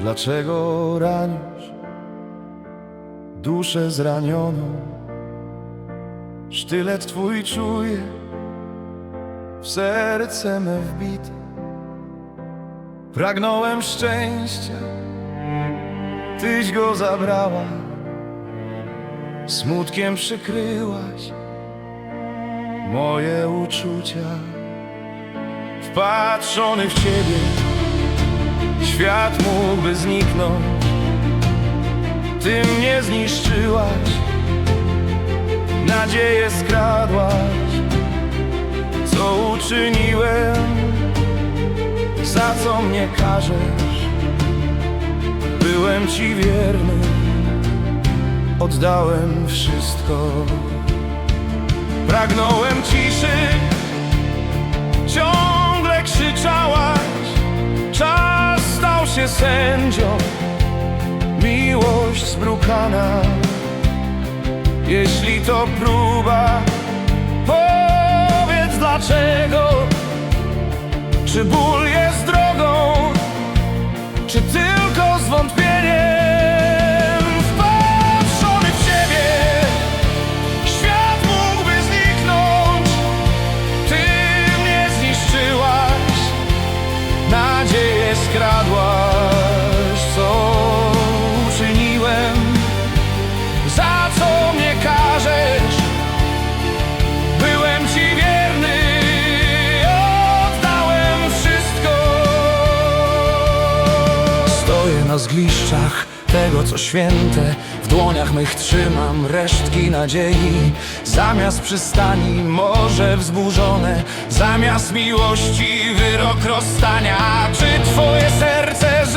Dlaczego ranisz duszę zranioną? Sztylet twój czuję w serce me wbity. Pragnąłem szczęścia, tyś go zabrała, smutkiem przykryłaś moje uczucia. Wpatrzony w ciebie, świat mógłby zniknąć. Ty mnie zniszczyłaś, nadzieję skradłaś. Co uczyniłem, za co mnie karzesz? Byłem ci wierny, oddałem wszystko. Pragnąłem ciszy, sędzią, miłość zbrukana. Jeśli to próba, powiedz dlaczego. Czy ból jest drogą, czy tylko na zgliszczach tego, co święte. W dłoniach mych trzymam resztki nadziei. Zamiast przystani morze wzburzone, zamiast miłości wyrok rozstania. Czy twoje serce z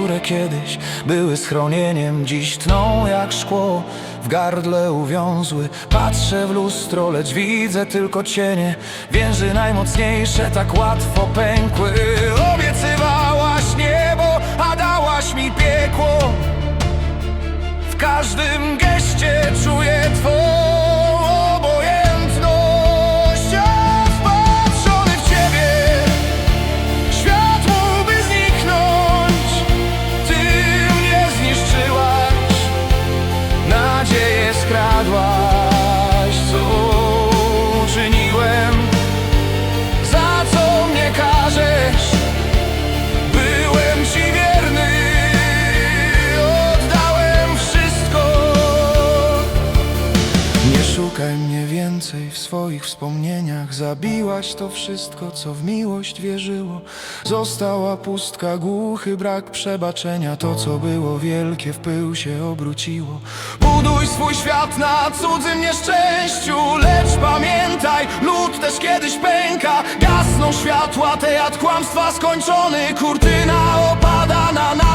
które kiedyś były schronieniem, dziś tną jak szkło. W gardle uwiązły, patrzę w lustro, lecz widzę tylko cienie. Więzy najmocniejsze tak łatwo pękły. Obiecywałaś niebo, a dałaś mi piekło. W każdym więcej w swoich wspomnieniach. Zabiłaś to wszystko, co w miłość wierzyło. Została pustka, głuchy brak przebaczenia. To, co było wielkie, w pył się obróciło. Buduj swój świat na cudzym nieszczęściu, lecz pamiętaj, lód też kiedyś pęka. Gasną światła, teatr kłamstwa skończony. Kurtyna opada na nasze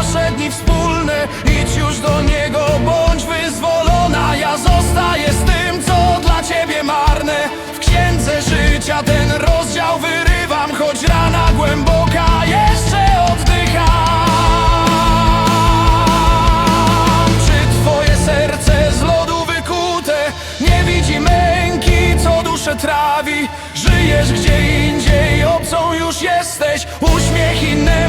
co duszę trawi? Żyjesz gdzie indziej, obcą już jesteś. Uśmiech innemu